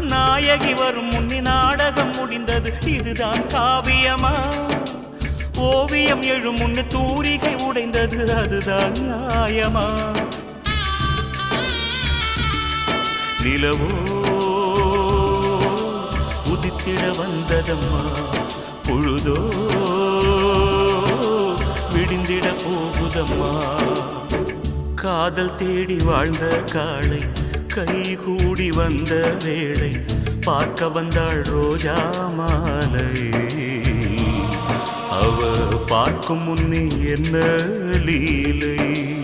நாயகி வரும் முன்னி நாடகம் முடிந்தது. இதுதான் காவியமா? ஓவியம் எழும் முன்னு தூரிகை உடைந்தது. அதுதான் நியாயமா? நிலவோ உதித்திட வந்ததம்மா? பொழுதோ விடிந்திட போகுதம்மா? காதல் தேடி வாழ்ந்த காளை கை கூடி வந்த வேளை பார்க்க வந்தாள் ரோஜா மாலை. அவ பார்க்கும் முன்னே என்ன லீலை?